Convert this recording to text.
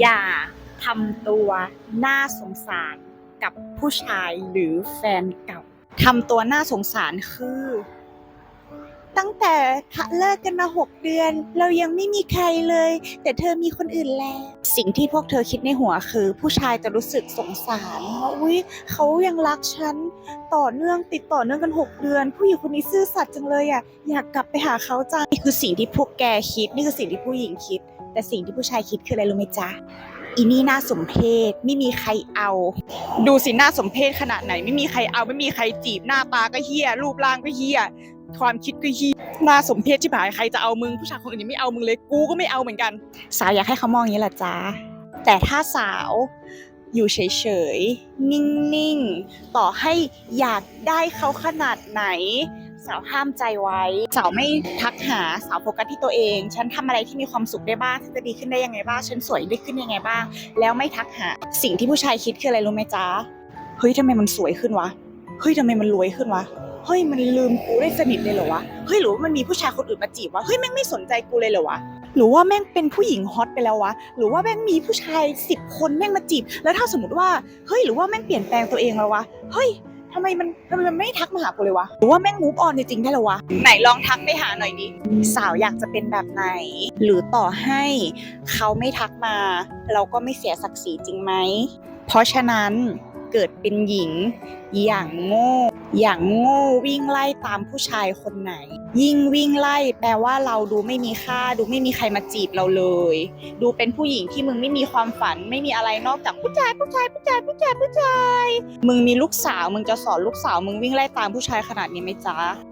อย่าทำตัวน่าสงสารกับผู้ชายหรือแฟนเก่าทำตัวน่าสงสารคือ ตั้งแต่เลิกกันมาหกเดือน เรายังไม่มีใครเลย แต่เธอมีคนอื่นแล้ว สิ่งที่พวกเธอคิดในหัวคือ ผู้ชายจะรู้สึกสงสารว่าอุ้ยเขายังรักฉันต่อเนื่องติดต่อเนื่องกันหกเดือน ผู้หญิงคนนี้ซื่อสัตย์จังเลยอะอยากกลับไปหาเขาจังนี่คือสิ่งที่พวกแกคิดนี่คือสิ่งที่ผู้หญิงคิด แต่สิ่งที่ผู้ชายคิดคืออะไรรู้ไหมจ๊ะอีนี่น่าสมเพชไม่มีใครเอา ดูสิหน่าสมเพชขนาดไหน ไม่มีใครเอาไม่มีใครจีบหน้าตาก็เฮี้ยรูปร่างก็เฮี้ย ความคิดก็เฮี้ยน่าสมเพชที่ผายใครจะเอามึงผู้ชายคนอื่นยังไม่เอามึงเลยกูก็ไม่เอาเหมือนกัน สาวอยากให้เขามองอย่างนี้แหละจ๊ะแต่ถ้าสาวอยู่เฉยๆ นิ่งๆ ต่อให้อยากได้เขาขนาดไหน สาวห้ามใจไว้ สาวไม่ทักหาสาวโฟกัสที่ตัวเอง ฉันทำอะไรที่มีความสุขได้บ้างฉันจะดีขึ้นได้ยังไงบ้างฉันสวยได้ขึ้นยังไงบ้าง แล้วไม่ทักหาสิ่งที่ผู้ชายคิดคืออะไรรู้ไหมจ๊ะเฮ้ยทำไมมันสวยขึ้นวะเฮ้ยทำไมมันรวยขึ้นวะ เฮ้ยมันลืมกูได้สนิทเลยเหรอวะเฮ้ยหรือว่ามันมีผู้ชายคนอื่นมาจีบวะเฮ้ยแม่งไม่สนใจกูเลยเหรอวะหรือว่าแม่งเป็นผู้หญิงฮอตไปแล้ววะหรือว่าแม่งมีผู้ชายสิบคนแม่งมาจีบ แล้วถ้าสมมติว่าเฮ้ยหรือว่าแม่งเปลี่ยนแปลงตัวเองแล้ววะเฮ้ยทำไมมันทำไมมันไม่ทักมาหากูเลยวะหรือว่าแม่งมูฟออนจริงๆได้แล้ววะไหนลองทักไปหาหน่อยดิสาวอยากจะเป็นแบบไหน หรือต่อให้เขาไม่ทักมา เราก็ไม่เสียศักดิ์ศรีจริงไหมเพราะฉะนั้น เกิดเป็นหญิง อย่างโง่ อย่างโง่วิ่งไล่ตามผู้ชายคนไหน ยิ่งวิ่งไล่แปลว่าเราดูไม่มีค่า ดูไม่มีใครมาจีบเราเลย ดูเป็นผู้หญิงที่มึงไม่มีความฝันไม่มีอะไรนอกจากผู้ชายผู้ชายผู้ชายผู้ชายผู้ชายมึงมีลูกสาวมึงจะสอนลูกสาวมึงวิ่งไล่ตามผู้ชายขนาดนี้ไหมจ๊ะ